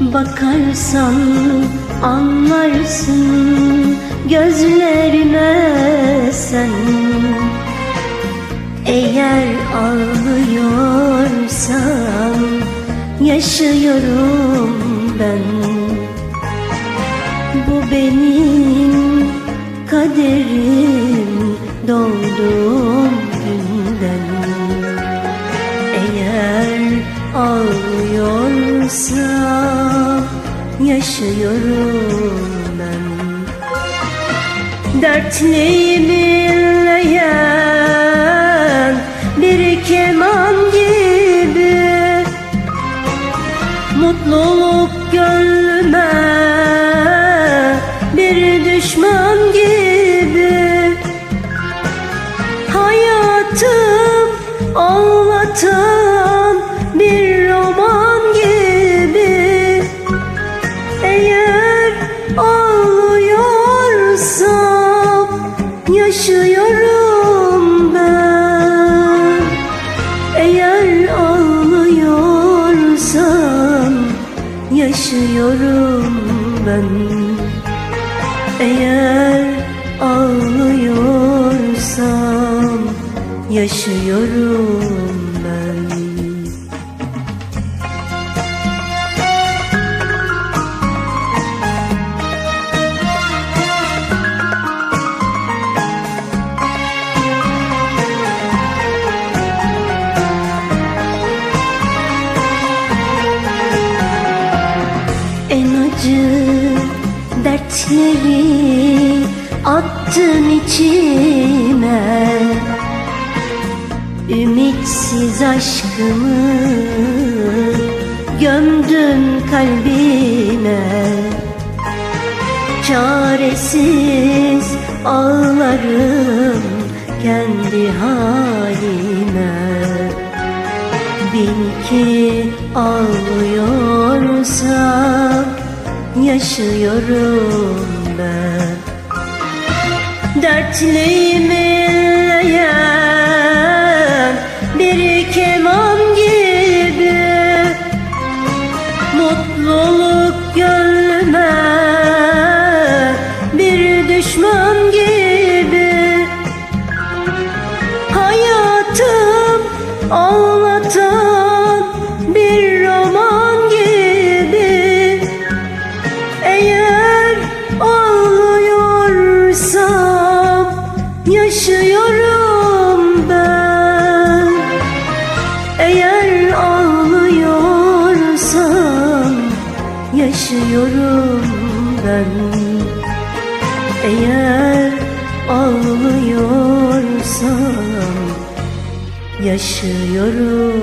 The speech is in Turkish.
Bakarsan anlarsın gözlerime sen. Eğer ağlıyorsan yaşıyorum ben. Bu benim kaderim doğduğum yaşıyorum ben. Dertliyimi inleyen bir keman gibi. Mutluluk gönlüme bir düşman gibi. Hayatım ağlatan yaşıyorum ben. Eğer ağlıyorsam yaşıyorum ben. Eğer ağlıyorsam yaşıyorum acı dertleri attın içime. Ümitsiz aşkımı gömdün kalbime. Çaresiz ağlarım kendi halime. Bil ki ağlıyorsam yaşıyorum ben. Dertliyimi inleyen bir keman gibi. Mutluluk gönlüme bir düşman gibi. Hayatım ağlatan yaşıyorum ben. Eğer ağlıyorsam yaşıyorum ben. Eğer ağlıyorsam yaşıyorum